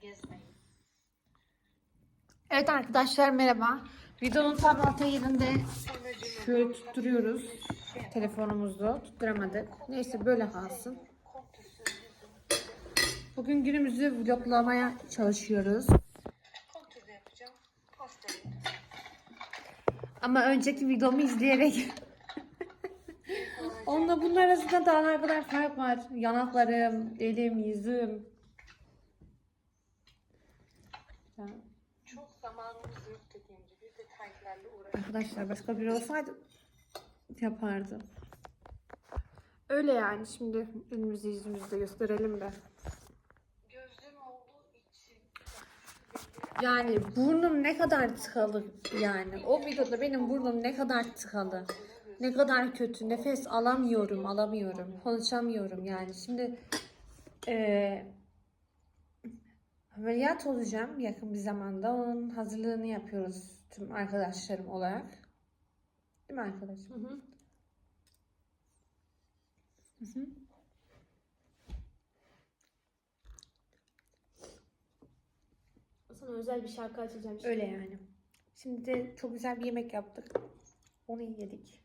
gezmeyin. Evet arkadaşlar merhaba. Videonun tam orta yerinde şöyle tutturuyoruz telefonumuzu. Tutturamadık. Neyse böyle kalsın. Bugün günümüzü vloglamaya çalışıyoruz. Ama önceki videomu izleyerek Onunla bunun arasında daha ne kadar fark var. Yanaklarım, elim, yüzüm. Ya, Çok zamanımız yok dediğim gibi detaylarla uğraşıyoruz. Arkadaşlar başka biri olsaydı yapardı. Öyle yani şimdi elimizi yüzümüzü de gösterelim de. Gözlüğüm olduğu için Yani burnum ne kadar tıkalı yani. O videoda benim burnum ne kadar tıkalı. Ne kadar kötü. Nefes alamıyorum, alamıyorum. Konuşamıyorum yani. Şimdi eee ameliyat olacağım yakın bir zamanda. Onun hazırlığını yapıyoruz tüm arkadaşlarım olarak. Değil mi arkadaşım? Hı hı. Hı hı. Sana özel bir şarkı açacağım şimdi. Öyle yani. Şimdi de çok güzel bir yemek yaptık. Onu yedik.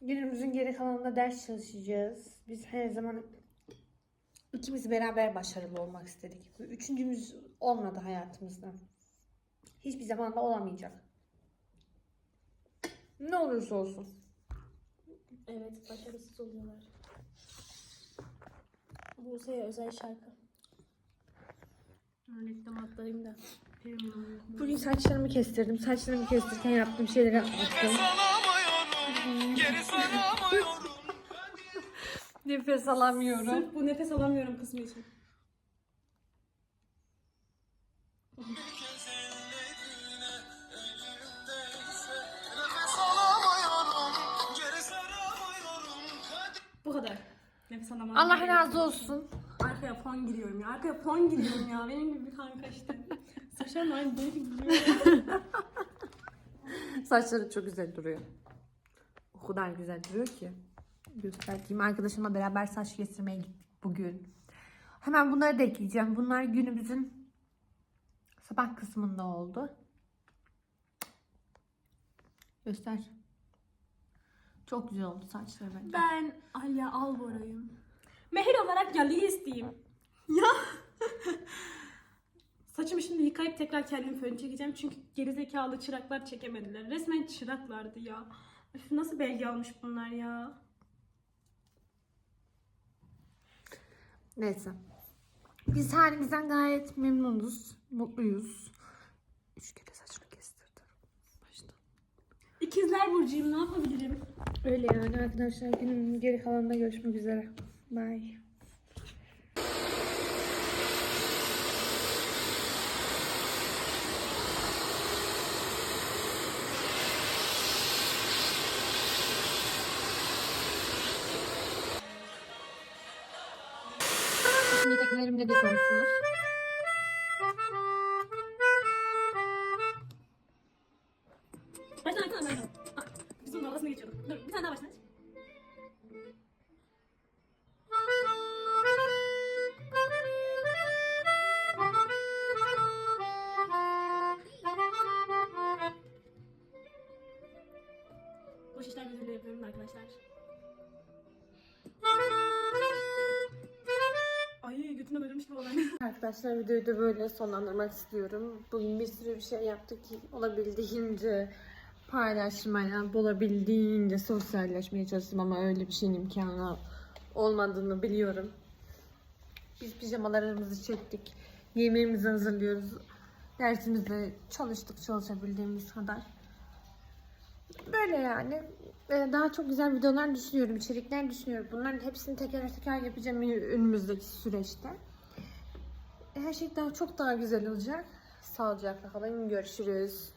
Günümüzün geri kalanında ders çalışacağız. Biz her zaman ikimiz beraber başarılı olmak istedik. Bu Üçüncümüz olmadı hayatımızda. Hiçbir zaman da olamayacak. Ne olursa olsun. Evet, başarısız oluyorlar. Buse'ye özel şarkı. Reklam atlarım da. Bugün saçlarımı kestirdim. Saçlarımı kestirken yaptığım şeyleri alamıyorum, geri. Nefes alamıyorum. Sırf bu nefes alamıyorum kısmı için. Alamıyorum. Bu kadar. Nefes alamam. Allah razı olsun. Arkaya fon giriyorum ya. Arkaya fon giriyorum ya. Benim gibi bir kanka işte. Saçlarım aynı deli gibi duruyor. Saçları çok güzel duruyor. O kadar güzel duruyor ki. Göstereyim. Arkadaşımla beraber saç kestirmeye gittik bugün. Hemen bunları da ekleyeceğim. Bunlar günümüzün sabah kısmında oldu. Göster. Çok güzel oldu saçları bence. Ben Alya Albora'yım. Mehir olarak Yalı'yı isteyeyim. Ya. Saçımı şimdi yıkayıp tekrar kendim fön çekeceğim. Çünkü gerizekalı çıraklar çekemediler. Resmen çıraklardı ya. Üf, nasıl belge almış bunlar ya. Neyse. Biz halimizden gayet memnunuz. Mutluyuz. Üç kere saçını kestirdim. Başta. İkizler Burcu'yum ne yapabilirim? Öyle yani arkadaşlar günün geri kalanında görüşmek üzere. Bye. Şimdi teknelerimde de konuşsunuz. Baştan açsana baştan. Ah, Bizim dalgasına geçiyordum. Dur bir tane daha baştan aç. Boş işler müdürlüğü yapıyorum arkadaşlar. Ay götünden ölmüş gibi olan. Arkadaşlar videoyu da böyle sonlandırmak istiyorum. Bugün bir sürü bir şey yaptık ki olabildiğince paylaşmaya, olabildiğince sosyalleşmeye çalıştım ama öyle bir şeyin imkanı olmadığını biliyorum. Biz pijamalarımızı çektik. Yemeğimizi hazırlıyoruz. Dersimizde çalıştık çalışabildiğimiz kadar. Böyle yani. Ee, Daha çok güzel videolar düşünüyorum, içerikler düşünüyorum. Bunların hepsini teker teker yapacağım önümüzdeki süreçte. Her şey daha çok daha güzel olacak. Sağlıcakla kalın. Görüşürüz.